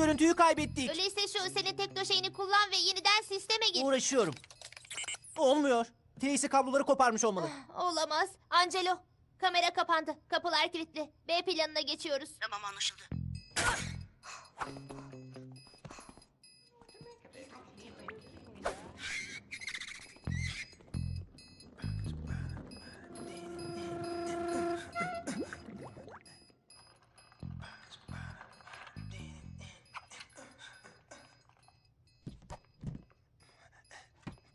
Görüntüyü kaybettik. Öyleyse şu senin tekno şeyini kullan ve yeniden sisteme gir. Uğraşıyorum. Olmuyor. Tracy kabloları koparmış olmalı. Olamaz. Angelo, kamera kapandı. Kapılar kilitli. B planına geçiyoruz. Tamam anlaşıldı.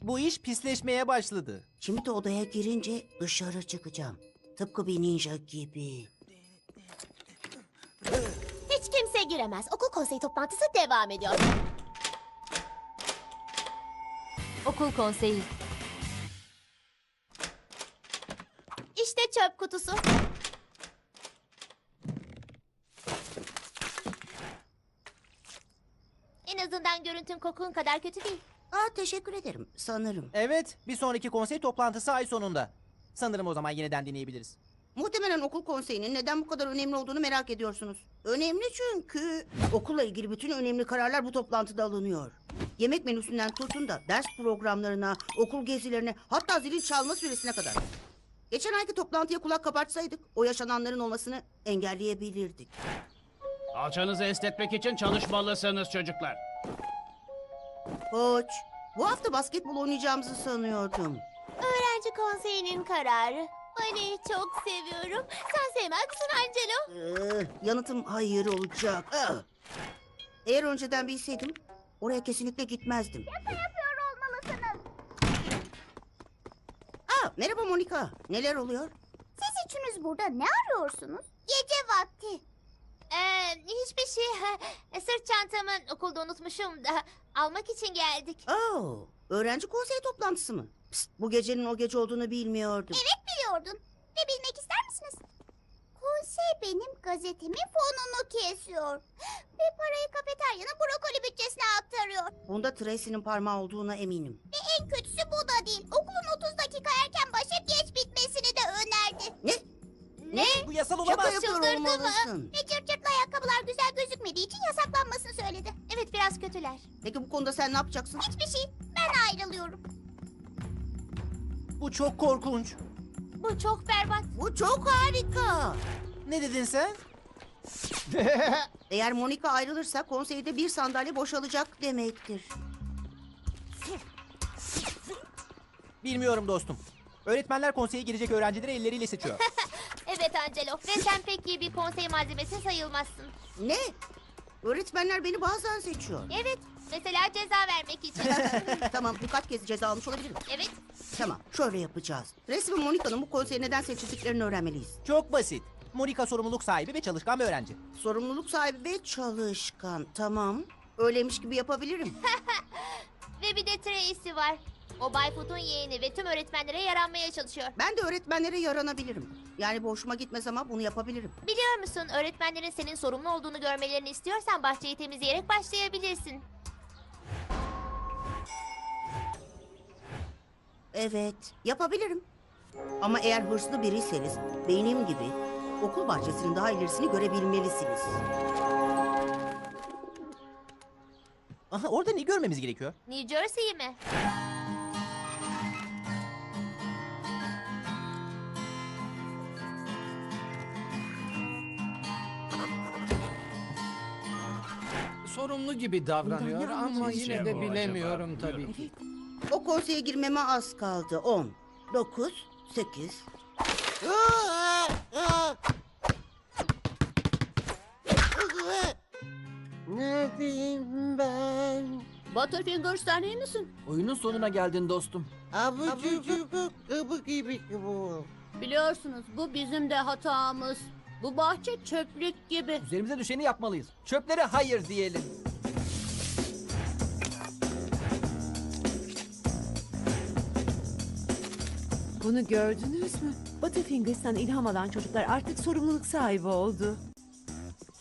Bu iş pisleşmeye başladı. Şimdi odaya girince dışarı çıkacağım. Tıpkı bir ninja gibi. Hiç kimse giremez. Okul konsey toplantısı devam ediyor. Okul konseyi. İşte çöp kutusu. En azından görüntün kokun kadar kötü değil. Aa, teşekkür ederim. Sanırım. Evet, bir sonraki konsey toplantısı ay sonunda. Sanırım o zaman yeniden deneyebiliriz. Muhtemelen okul konseyinin neden bu kadar önemli olduğunu merak ediyorsunuz. Önemli çünkü okulla ilgili bütün önemli kararlar bu toplantıda alınıyor. Yemek menüsünden tutun da ders programlarına, okul gezilerine, hatta zilin çalma süresine kadar. Geçen ayki toplantıya kulak kabartsaydık o yaşananların olmasını engelleyebilirdik. Alçanızı esnetmek için çalışmalısınız çocuklar. Koç, bu hafta basketbol oynayacağımızı sanıyordum. Öğrenci konseyinin kararı. Bani çok seviyorum. Sen sevmez misin Angelo? Ee, yanıtım hayır olacak. Ah! Eğer önceden bilseydim oraya kesinlikle gitmezdim. yapıyor olmalısınız. Aa, merhaba Monika. Neler oluyor? Siz üçünüz burada ne arıyorsunuz? Gece vakti. Ee, hiçbir şey. Sırt çantamı okulda unutmuşum da almak için geldik. Oo, öğrenci konseyi toplantısı mı? Pst, bu gecenin o gece olduğunu bilmiyordum. Evet biliyordun. Ve bilmek ister misiniz? Konsey benim gazetimin fonunu kesiyor. Ve parayı kafeteryanın brokoli bütçesine aktarıyor. Bunda Tracy'nin parmağı olduğuna eminim. Ve en kötüsü bu da değil. Okulun 30 dakika erken başlayıp geç bitmesini de önerdi. Ne? Ne? Bu yasal Şaka olamaz. yapıyor çıldırdı mı? olmalısın. Ayakkabılar güzel gözükmediği için yasaklanmasını söyledi. Evet biraz kötüler. Peki bu konuda sen ne yapacaksın? Hiçbir şey. Ben ayrılıyorum. Bu çok korkunç. Bu çok berbat. Bu çok harika. Ne dedin sen? Eğer Monika ayrılırsa konseyde bir sandalye boşalacak demektir. Bilmiyorum dostum. Öğretmenler konseye girecek öğrencileri elleriyle seçiyor. Ve sen pek iyi bir konsey malzemesi sayılmazsın. Ne? Öğretmenler beni bazen seçiyor. Evet. Mesela ceza vermek için. tamam birkaç kez ceza almış olabilirim. evet. Tamam şöyle yapacağız. Resmi Monika'nın bu konseye neden seçildiklerini öğrenmeliyiz. Çok basit. Monika sorumluluk sahibi ve çalışkan bir öğrenci. Sorumluluk sahibi ve çalışkan. Tamam. Öyleymiş gibi yapabilirim. Ve bir de Tracy var. O Bayfoot'un yeğeni ve tüm öğretmenlere yaranmaya çalışıyor. Ben de öğretmenlere yaranabilirim. Yani bu hoşuma gitmez ama bunu yapabilirim. Biliyor musun öğretmenlerin senin sorumlu olduğunu görmelerini istiyorsan bahçeyi temizleyerek başlayabilirsin. Evet, yapabilirim. Ama eğer hırslı biriyseniz benim gibi okul bahçesinin daha ilerisini görebilmelisiniz. Aha, orada ne görmemiz gerekiyor? New Jersey mi? Sorumlu gibi davranıyor ama yine de bilemiyorum tabii. O konseye girmeme az kaldı. 10, 9, 8. Neredeyim ben? Butterfingers'tan iyi misin? Oyunun sonuna geldin dostum. Abucu cubuk ıbı gibi bu. Biliyorsunuz bu bizim de hatamız. Bu bahçe çöplük gibi. Üzerimize düşeni yapmalıyız. Çöplere hayır diyelim. Bunu gördünüz mü? Butterfingers'tan ilham alan çocuklar artık sorumluluk sahibi oldu.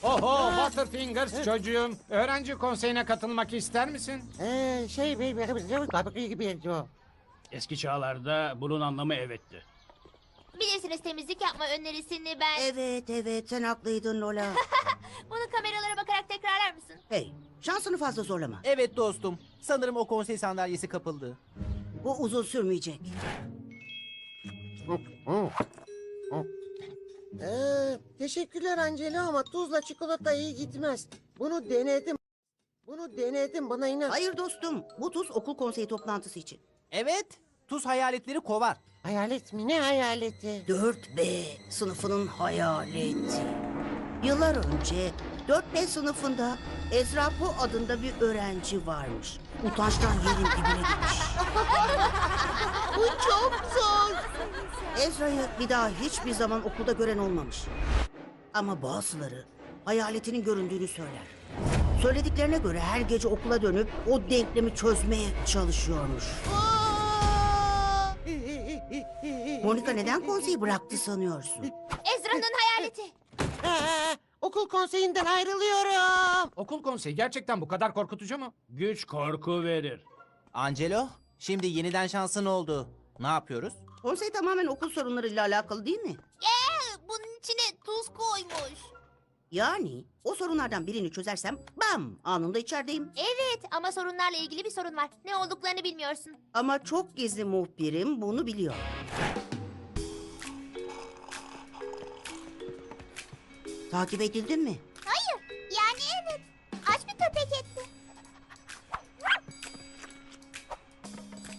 Oho Butterfingers çocuğum. Öğrenci konseyine katılmak ister misin? Ee, şey benim gibi gibi bu. Eski çağlarda bunun anlamı evetti. Bilirsiniz temizlik yapma önerisini ben... Evet evet sen haklıydın Lola. Bunu kameralara bakarak tekrarlar mısın? hey şansını fazla zorlama. Evet dostum. Sanırım o konsey sandalyesi kapıldı. Bu uzun sürmeyecek. Ee, teşekkürler Angela ama tuzla çikolata iyi gitmez. Bunu denedim. Bunu denedim bana inan. Hayır dostum bu tuz okul konseyi toplantısı için. Evet. Tuz hayaletleri kovar. Hayalet mi ne hayaleti? 4B sınıfının hayaleti. Yıllar önce 4B sınıfında Ezra Po adında bir öğrenci varmış. Utançtan yerin dibine gitmiş. Bu çok zor. Ezra'yı bir daha hiçbir zaman okulda gören olmamış. Ama bazıları hayaletinin göründüğünü söyler. Söylediklerine göre her gece okula dönüp o denklemi çözmeye çalışıyormuş. Monika neden konseyi bıraktı sanıyorsun? Ezra'nın hayaleti. Ee, okul konseyinden ayrılıyorum. Okul konseyi gerçekten bu kadar korkutucu mu? Güç korku verir. Angelo, şimdi yeniden şansın oldu. Ne yapıyoruz? Konsey tamamen okul sorunlarıyla alakalı değil mi? Ee, bunun içine tuz koymuş. Yani o sorunlardan birini çözersem bam anında içerideyim. Evet ama sorunlarla ilgili bir sorun var. Ne olduklarını bilmiyorsun. Ama çok gizli muhbirim bunu biliyor. Takip edildin mi? Hayır. Yani evet. Aç bir köpek etti.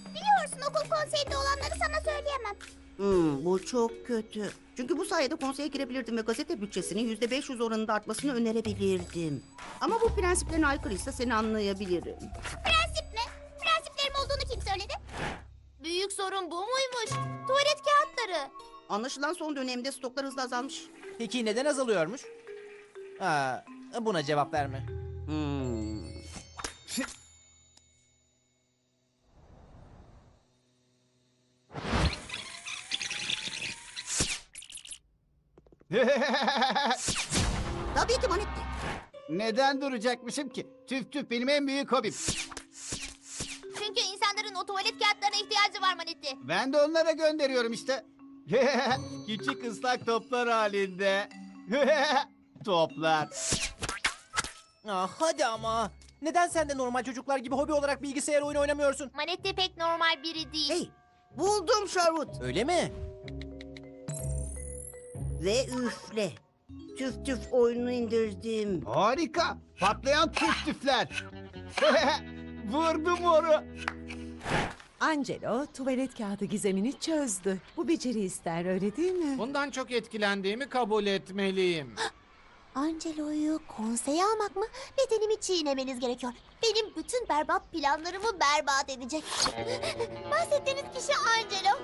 Biliyorsun okul konseyinde olanları sana söyleyemem. Hmm, bu çok kötü. Çünkü bu sayede konseye girebilirdim ve gazete bütçesinin yüzde 500 oranında artmasını önerebilirdim. Ama bu prensiplerine aykırıysa seni anlayabilirim. Prensip mi? Prensiplerim olduğunu kim söyledi? Büyük sorun bu muymuş? Tuvalet kağıtları. Anlaşılan son dönemde stoklar hızla azalmış. Peki neden azalıyormuş? Ha, buna cevap verme. Hmm. Tabii ki Manetti. Neden duracakmışım ki? Tüf tüf benim en büyük hobim. Çünkü insanların o tuvalet kağıtlarına ihtiyacı var Manetti. Ben de onlara gönderiyorum işte. Küçük ıslak toplar halinde. toplar. Ah, hadi ama. Neden sen de normal çocuklar gibi hobi olarak bilgisayar oyunu oynamıyorsun? Manetti pek normal biri değil. Hey, buldum Sherwood. Öyle mi? Ve üfle. Tüf tüf oyununu indirdim. Harika. Patlayan tüf tüfler. Vurdum onu. Angelo tuvalet kağıdı gizemini çözdü. Bu beceri ister öyle değil mi? Bundan çok etkilendiğimi kabul etmeliyim. Angelo'yu konseye almak mı? Bedenimi çiğnemeniz gerekiyor. Benim bütün berbat planlarımı berbat edecek. Bahsettiğiniz kişi Angelo.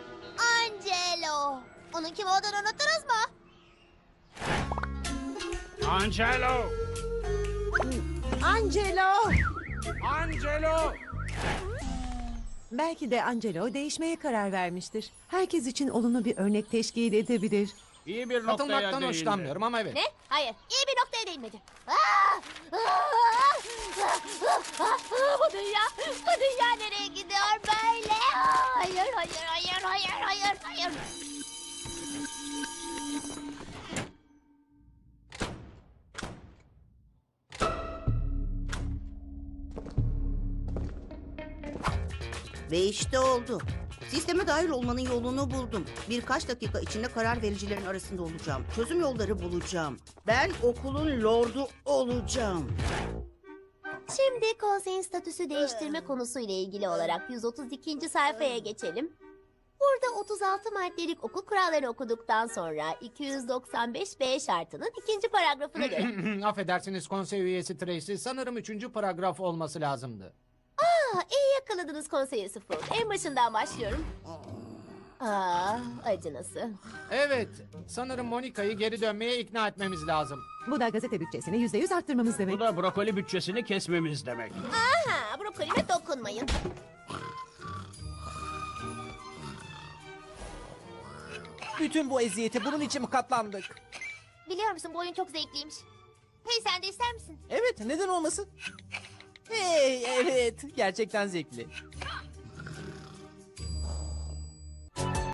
Angelo. Onun kim olduğunu unuttunuz mu? Angelo! Angelo! Angelo! Belki de Angelo değişmeye karar vermiştir. Herkes için olumlu bir örnek teşkil edebilir. İyi bir noktaya Katılmaktan değindi. hoşlanmıyorum ama evet. Ne? Hayır. İyi bir noktaya değinmedi. Aa! Aa! Aa! Bu dünya, bu dünya nereye gidiyor böyle? Hayır, hayır, hayır, hayır, hayır, hayır. Ve işte oldu. Sisteme dahil olmanın yolunu buldum. Birkaç dakika içinde karar vericilerin arasında olacağım. Çözüm yolları bulacağım. Ben okulun lordu olacağım. Şimdi konseyin statüsü değiştirme konusuyla ilgili olarak 132. sayfaya geçelim. Burada 36 maddelik okul kurallarını okuduktan sonra 295B şartının ikinci paragrafına göre Affedersiniz konsey üyesi Tracy. Sanırım üçüncü paragraf olması lazımdı. Aa, iyi yakaladınız konseyi sıfır. En başından başlıyorum. Aa, acınası. Evet, sanırım Monika'yı geri dönmeye ikna etmemiz lazım. Bu da gazete bütçesini yüzde yüz arttırmamız demek. Bu da brokoli bütçesini kesmemiz demek. Ha, brokolime dokunmayın. Bütün bu eziyete bunun için mi katlandık? Biliyor musun bu oyun çok zevkliymiş. Hey sen de ister misin? Evet, neden olmasın? Hey, evet, gerçekten zevkli.